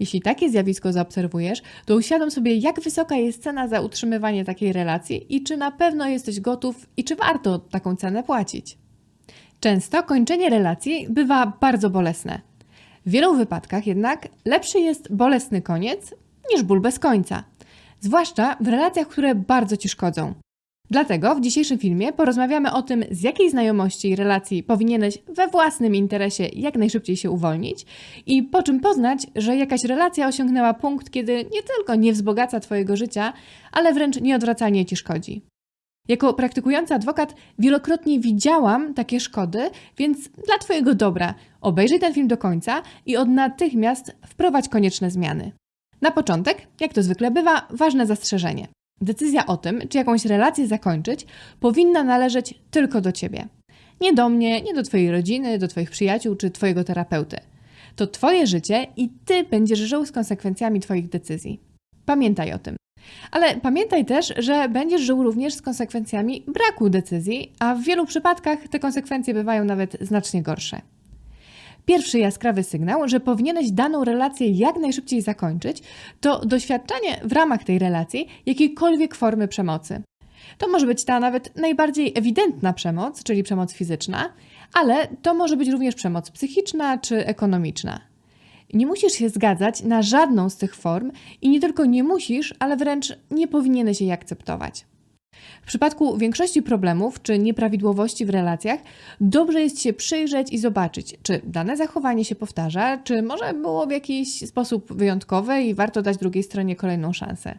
Jeśli takie zjawisko zaobserwujesz, to uświadom sobie, jak wysoka jest cena za utrzymywanie takiej relacji i czy na pewno jesteś gotów i czy warto taką cenę płacić. Często kończenie relacji bywa bardzo bolesne. W wielu wypadkach jednak lepszy jest bolesny koniec niż ból bez końca. Zwłaszcza w relacjach, które bardzo ci szkodzą. Dlatego w dzisiejszym filmie porozmawiamy o tym, z jakiej znajomości i relacji powinieneś we własnym interesie jak najszybciej się uwolnić i po czym poznać, że jakaś relacja osiągnęła punkt, kiedy nie tylko nie wzbogaca Twojego życia, ale wręcz nieodwracalnie Ci szkodzi. Jako praktykujący adwokat wielokrotnie widziałam takie szkody, więc dla Twojego dobra obejrzyj ten film do końca i od natychmiast wprowadź konieczne zmiany. Na początek, jak to zwykle bywa, ważne zastrzeżenie. Decyzja o tym, czy jakąś relację zakończyć, powinna należeć tylko do Ciebie. Nie do mnie, nie do Twojej rodziny, do Twoich przyjaciół czy Twojego terapeuty. To Twoje życie i Ty będziesz żył z konsekwencjami Twoich decyzji. Pamiętaj o tym. Ale pamiętaj też, że będziesz żył również z konsekwencjami braku decyzji, a w wielu przypadkach te konsekwencje bywają nawet znacznie gorsze. Pierwszy jaskrawy sygnał, że powinieneś daną relację jak najszybciej zakończyć, to doświadczenie w ramach tej relacji jakiejkolwiek formy przemocy. To może być ta nawet najbardziej ewidentna przemoc, czyli przemoc fizyczna, ale to może być również przemoc psychiczna czy ekonomiczna. Nie musisz się zgadzać na żadną z tych form i nie tylko nie musisz, ale wręcz nie powinieneś jej akceptować. W przypadku większości problemów czy nieprawidłowości w relacjach, dobrze jest się przyjrzeć i zobaczyć, czy dane zachowanie się powtarza, czy może było w jakiś sposób wyjątkowe i warto dać drugiej stronie kolejną szansę.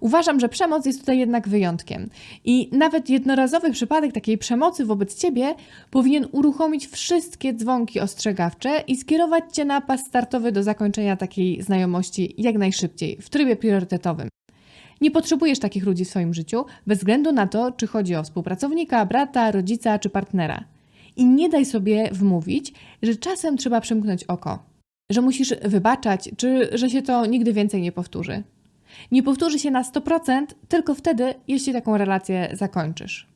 Uważam, że przemoc jest tutaj jednak wyjątkiem i nawet jednorazowy przypadek takiej przemocy wobec ciebie powinien uruchomić wszystkie dzwonki ostrzegawcze i skierować cię na pas startowy do zakończenia takiej znajomości jak najszybciej, w trybie priorytetowym. Nie potrzebujesz takich ludzi w swoim życiu, bez względu na to, czy chodzi o współpracownika, brata, rodzica czy partnera. I nie daj sobie wmówić, że czasem trzeba przymknąć oko, że musisz wybaczać, czy że się to nigdy więcej nie powtórzy. Nie powtórzy się na 100% tylko wtedy, jeśli taką relację zakończysz.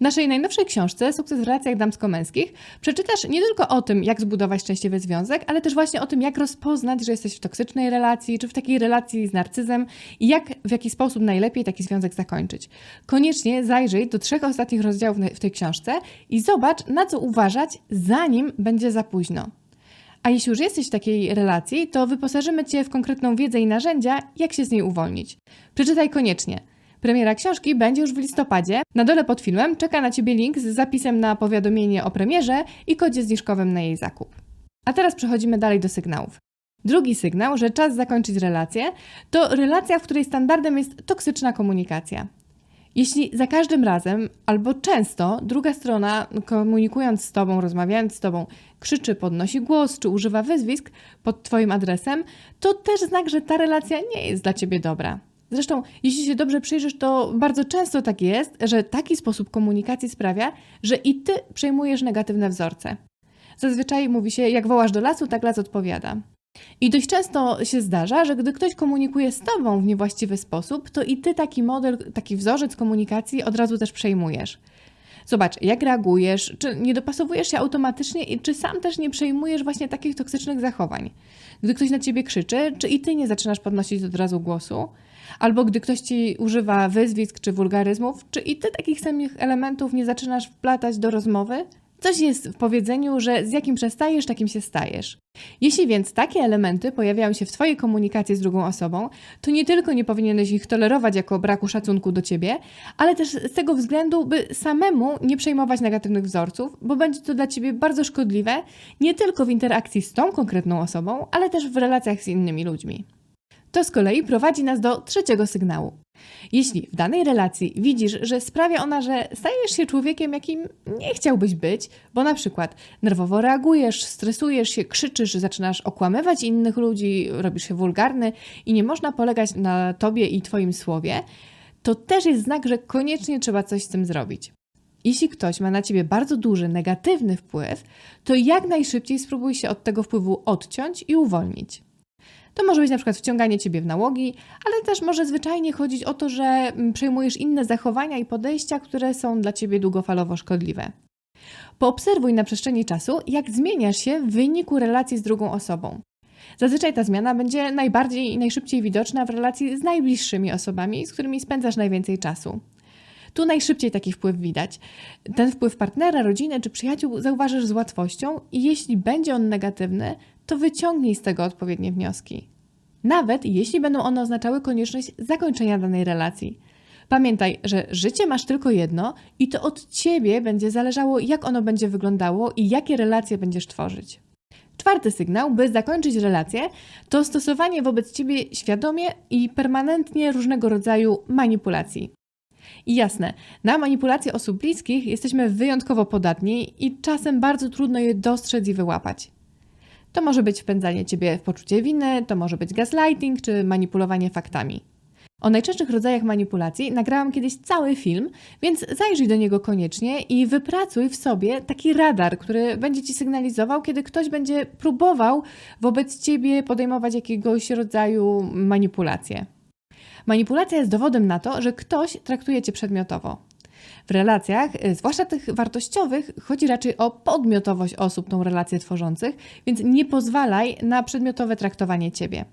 W naszej najnowszej książce Sukces w relacjach damsko-męskich przeczytasz nie tylko o tym, jak zbudować szczęśliwy związek, ale też właśnie o tym, jak rozpoznać, że jesteś w toksycznej relacji, czy w takiej relacji z narcyzem i jak, w jaki sposób najlepiej taki związek zakończyć. Koniecznie zajrzyj do trzech ostatnich rozdziałów w tej książce i zobacz, na co uważać, zanim będzie za późno. A jeśli już jesteś w takiej relacji, to wyposażymy Cię w konkretną wiedzę i narzędzia, jak się z niej uwolnić. Przeczytaj koniecznie. Premiera książki będzie już w listopadzie. Na dole pod filmem czeka na Ciebie link z zapisem na powiadomienie o premierze i kodzie zniżkowym na jej zakup. A teraz przechodzimy dalej do sygnałów. Drugi sygnał, że czas zakończyć relację, to relacja, w której standardem jest toksyczna komunikacja. Jeśli za każdym razem albo często druga strona, komunikując z Tobą, rozmawiając z Tobą, krzyczy, podnosi głos czy używa wyzwisk pod Twoim adresem, to też znak, że ta relacja nie jest dla Ciebie dobra. Zresztą, jeśli się dobrze przyjrzysz, to bardzo często tak jest, że taki sposób komunikacji sprawia, że i Ty przejmujesz negatywne wzorce. Zazwyczaj mówi się, jak wołasz do lasu, tak las odpowiada. I dość często się zdarza, że gdy ktoś komunikuje z tobą w niewłaściwy sposób, to i ty taki model, taki wzorzec komunikacji od razu też przejmujesz. Zobacz, jak reagujesz, czy nie dopasowujesz się automatycznie i czy sam też nie przejmujesz właśnie takich toksycznych zachowań. Gdy ktoś na ciebie krzyczy, czy i ty nie zaczynasz podnosić od razu głosu, albo gdy ktoś ci używa wyzwisk czy wulgaryzmów, czy i ty takich samych elementów nie zaczynasz wplatać do rozmowy, Coś jest w powiedzeniu, że z jakim przestajesz, takim się stajesz. Jeśli więc takie elementy pojawiają się w Twojej komunikacji z drugą osobą, to nie tylko nie powinieneś ich tolerować jako braku szacunku do Ciebie, ale też z tego względu, by samemu nie przejmować negatywnych wzorców, bo będzie to dla Ciebie bardzo szkodliwe, nie tylko w interakcji z tą konkretną osobą, ale też w relacjach z innymi ludźmi. To z kolei prowadzi nas do trzeciego sygnału. Jeśli w danej relacji widzisz, że sprawia ona, że stajesz się człowiekiem, jakim nie chciałbyś być, bo na przykład nerwowo reagujesz, stresujesz się, krzyczysz, zaczynasz okłamywać innych ludzi, robisz się wulgarny i nie można polegać na tobie i twoim słowie, to też jest znak, że koniecznie trzeba coś z tym zrobić. Jeśli ktoś ma na ciebie bardzo duży negatywny wpływ, to jak najszybciej spróbuj się od tego wpływu odciąć i uwolnić. To może być na przykład wciąganie ciebie w nałogi, ale też może zwyczajnie chodzić o to, że mm, przejmujesz inne zachowania i podejścia, które są dla ciebie długofalowo szkodliwe. Poobserwuj na przestrzeni czasu, jak zmieniasz się w wyniku relacji z drugą osobą. Zazwyczaj ta zmiana będzie najbardziej i najszybciej widoczna w relacji z najbliższymi osobami, z którymi spędzasz najwięcej czasu. Tu najszybciej taki wpływ widać. Ten wpływ partnera, rodziny czy przyjaciół zauważysz z łatwością i jeśli będzie on negatywny, to wyciągnij z tego odpowiednie wnioski. Nawet jeśli będą one oznaczały konieczność zakończenia danej relacji. Pamiętaj, że życie masz tylko jedno i to od ciebie będzie zależało, jak ono będzie wyglądało i jakie relacje będziesz tworzyć. Czwarty sygnał, by zakończyć relację, to stosowanie wobec ciebie świadomie i permanentnie różnego rodzaju manipulacji. I jasne, na manipulacje osób bliskich jesteśmy wyjątkowo podatni i czasem bardzo trudno je dostrzec i wyłapać. To może być wpędzanie ciebie w poczucie winy, to może być gaslighting czy manipulowanie faktami. O najczęstszych rodzajach manipulacji nagrałam kiedyś cały film, więc zajrzyj do niego koniecznie i wypracuj w sobie taki radar, który będzie ci sygnalizował, kiedy ktoś będzie próbował wobec ciebie podejmować jakiegoś rodzaju manipulacje. Manipulacja jest dowodem na to, że ktoś traktuje cię przedmiotowo. W relacjach, y, zwłaszcza tych wartościowych, chodzi raczej o podmiotowość osób tą relację tworzących, więc nie pozwalaj na przedmiotowe traktowanie ciebie.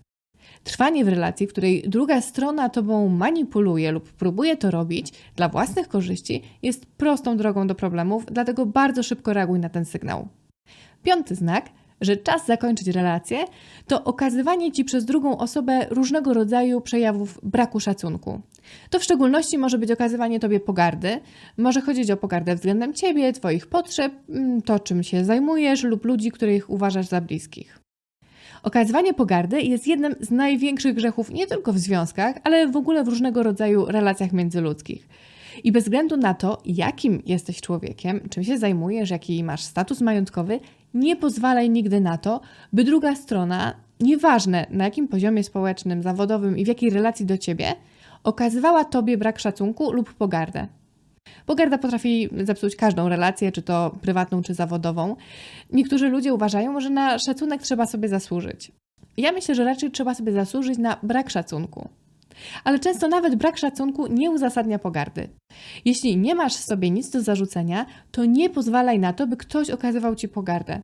Trwanie w relacji, w której druga strona tobą manipuluje lub próbuje to robić dla własnych korzyści, jest prostą drogą do problemów, dlatego bardzo szybko reaguj na ten sygnał. Piąty znak, że czas zakończyć relację, to okazywanie ci przez drugą osobę różnego rodzaju przejawów braku szacunku. To w szczególności może być okazywanie tobie pogardy, może chodzić o pogardę względem ciebie, twoich potrzeb, mm, to czym się zajmujesz lub ludzi, których uważasz za bliskich. Okazywanie pogardy jest jednym z największych grzechów nie tylko w związkach, ale w ogóle w różnego rodzaju relacjach międzyludzkich. I bez względu na to, jakim jesteś człowiekiem, czym się zajmujesz, jaki masz status majątkowy, nie pozwalaj nigdy na to, by druga strona, nieważne na jakim poziomie społecznym, zawodowym i w jakiej relacji do ciebie, okazywała tobie brak szacunku lub pogardę. Pogarda potrafi zepsuć każdą relację, czy to prywatną, czy zawodową. Niektórzy ludzie uważają, że na szacunek trzeba sobie zasłużyć. Ja myślę, że raczej trzeba sobie zasłużyć na brak szacunku. Ale często nawet brak szacunku nie uzasadnia pogardy. Jeśli nie masz w sobie nic do zarzucenia, to nie pozwalaj na to, by ktoś okazywał ci pogardę.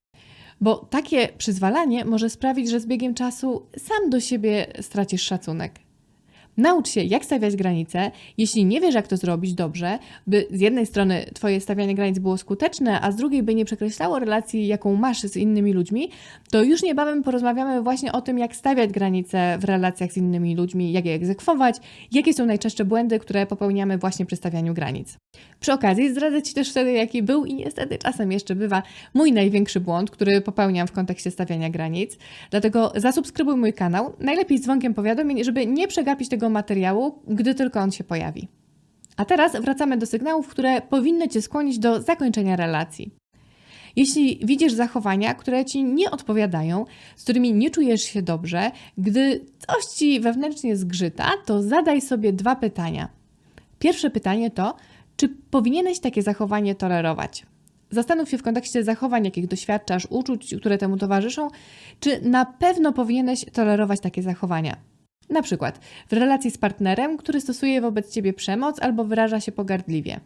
Bo takie przyzwalanie może sprawić, że z biegiem czasu sam do siebie stracisz szacunek. Naucz się, jak stawiać granice. Jeśli nie wiesz, jak to zrobić dobrze, by z jednej strony Twoje stawianie granic było skuteczne, a z drugiej by nie przekreślało relacji, jaką masz z innymi ludźmi, to już niebawem porozmawiamy właśnie o tym, jak stawiać granice w relacjach z innymi ludźmi, jak je egzekwować, jakie są najczęstsze błędy, które popełniamy właśnie przy stawianiu granic. Przy okazji zdradzę Ci też wtedy, jaki był i niestety czasem jeszcze bywa mój największy błąd, który popełniam w kontekście stawiania granic. Dlatego zasubskrybuj mój kanał, najlepiej z dzwonkiem powiadomień, żeby nie przegapić tego materiału, gdy tylko on się pojawi. A teraz wracamy do sygnałów, które powinny Cię skłonić do zakończenia relacji. Jeśli widzisz zachowania, które ci nie odpowiadają, z którymi nie czujesz się dobrze, gdy coś ci wewnętrznie zgrzyta, to zadaj sobie dwa pytania. Pierwsze pytanie to, czy powinieneś takie zachowanie tolerować? Zastanów się w kontekście zachowań, jakich doświadczasz, uczuć, które temu towarzyszą, czy na pewno powinieneś tolerować takie zachowania. Na przykład w relacji z partnerem, który stosuje wobec ciebie przemoc albo wyraża się pogardliwie.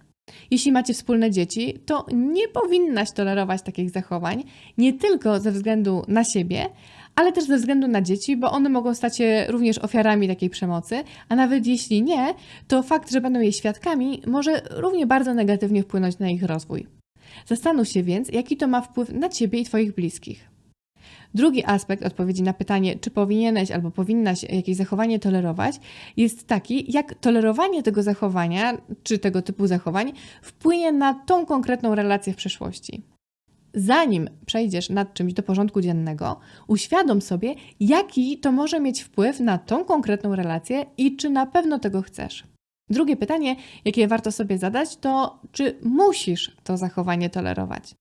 Jeśli macie wspólne dzieci, to nie powinnaś tolerować takich zachowań, nie tylko ze względu na siebie, ale też ze względu na dzieci, bo one mogą stać się również ofiarami takiej przemocy, a nawet jeśli nie, to fakt, że będą jej świadkami, może równie bardzo negatywnie wpłynąć na ich rozwój. Zastanów się więc, jaki to ma wpływ na ciebie i twoich bliskich. Drugi aspekt odpowiedzi na pytanie, czy powinieneś albo powinnaś jakieś zachowanie tolerować, jest taki, jak tolerowanie tego zachowania, czy tego typu zachowań, wpłynie na tą konkretną relację w przyszłości. Zanim przejdziesz nad czymś do porządku dziennego, uświadom sobie, jaki to może mieć wpływ na tą konkretną relację i czy na pewno tego chcesz. Drugie pytanie, jakie warto sobie zadać, to czy musisz to zachowanie tolerować.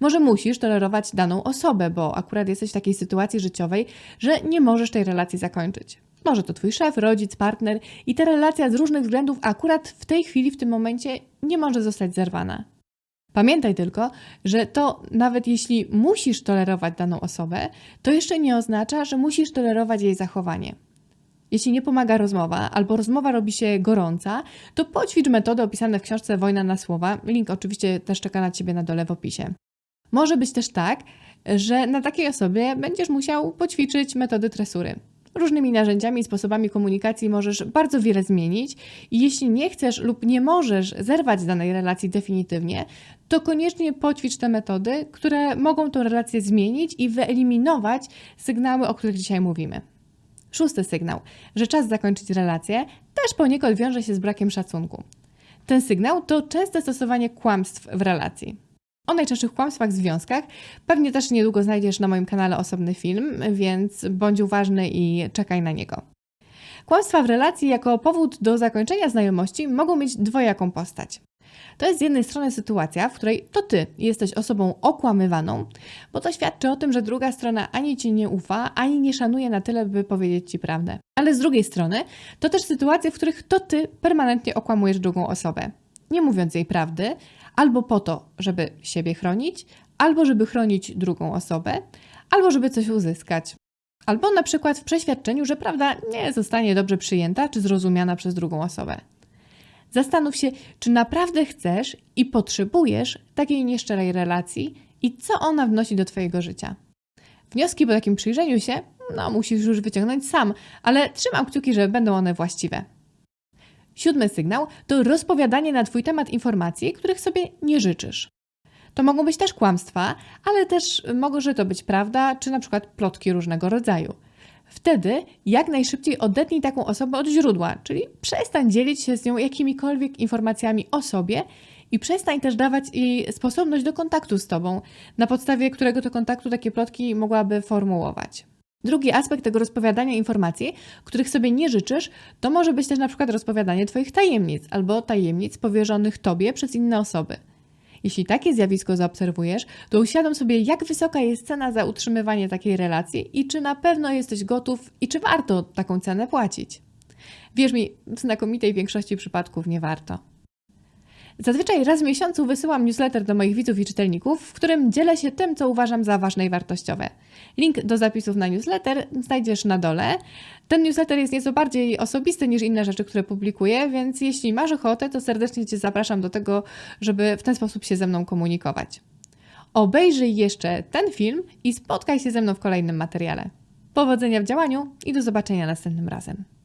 Może musisz tolerować daną osobę, bo akurat jesteś w takiej sytuacji życiowej, że nie możesz tej relacji zakończyć. Może to twój szef, rodzic, partner i ta relacja z różnych względów akurat w tej chwili, w tym momencie nie może zostać zerwana. Pamiętaj tylko, że to nawet jeśli musisz tolerować daną osobę, to jeszcze nie oznacza, że musisz tolerować jej zachowanie. Jeśli nie pomaga rozmowa, albo rozmowa robi się gorąca, to poćwicz metody opisane w książce Wojna na słowa. Link oczywiście też czeka na Ciebie na dole w opisie. Może być też tak, że na takiej osobie będziesz musiał poćwiczyć metody tresury. Różnymi narzędziami i sposobami komunikacji możesz bardzo wiele zmienić i jeśli nie chcesz lub nie możesz zerwać z danej relacji definitywnie, to koniecznie poćwicz te metody, które mogą tę relację zmienić i wyeliminować sygnały, o których dzisiaj mówimy. Szósty sygnał, że czas zakończyć relację, też poniekąd wiąże się z brakiem szacunku. Ten sygnał to częste stosowanie kłamstw w relacji. O najczęstszych kłamstwach w związkach pewnie też niedługo znajdziesz na moim kanale osobny film, więc bądź uważny i czekaj na niego. Kłamstwa w relacji jako powód do zakończenia znajomości mogą mieć dwojaką postać. To jest z jednej strony sytuacja, w której to ty jesteś osobą okłamywaną, bo to świadczy o tym, że druga strona ani ci nie ufa, ani nie szanuje na tyle, by powiedzieć ci prawdę. Ale z drugiej strony to też sytuacje, w których to ty permanentnie okłamujesz drugą osobę, nie mówiąc jej prawdy, albo po to, żeby siebie chronić, albo żeby chronić drugą osobę, albo żeby coś uzyskać. Albo na przykład w przeświadczeniu, że prawda nie zostanie dobrze przyjęta czy zrozumiana przez drugą osobę. Zastanów się, czy naprawdę chcesz i potrzebujesz takiej nieszczerej relacji i co ona wnosi do Twojego życia. Wnioski po takim przyjrzeniu się, no musisz już wyciągnąć sam, ale trzymam kciuki, że będą one właściwe. Siódmy sygnał to rozpowiadanie na Twój temat informacji, których sobie nie życzysz. To mogą być też kłamstwa, ale też może to być prawda, czy na przykład plotki różnego rodzaju. Wtedy jak najszybciej odetnij taką osobę od źródła, czyli przestań dzielić się z nią jakimikolwiek informacjami o sobie i przestań też dawać jej sposobność do kontaktu z tobą, na podstawie którego to kontaktu takie plotki mogłaby formułować. Drugi aspekt tego rozpowiadania informacji, których sobie nie życzysz, to może być też na przykład rozpowiadanie Twoich tajemnic albo tajemnic powierzonych Tobie przez inne osoby. Jeśli takie zjawisko zaobserwujesz, to uświadom sobie, jak wysoka jest cena za utrzymywanie takiej relacji i czy na pewno jesteś gotów i czy warto taką cenę płacić. Wierz mi, w znakomitej większości przypadków nie warto. Zazwyczaj raz w miesiącu wysyłam newsletter do moich widzów i czytelników, w którym dzielę się tym, co uważam za ważne i wartościowe. Link do zapisów na newsletter znajdziesz na dole. Ten newsletter jest nieco bardziej osobisty niż inne rzeczy, które publikuję, więc jeśli masz ochotę, to serdecznie Cię zapraszam do tego, żeby w ten sposób się ze mną komunikować. Obejrzyj jeszcze ten film i spotkaj się ze mną w kolejnym materiale. Powodzenia w działaniu i do zobaczenia następnym razem.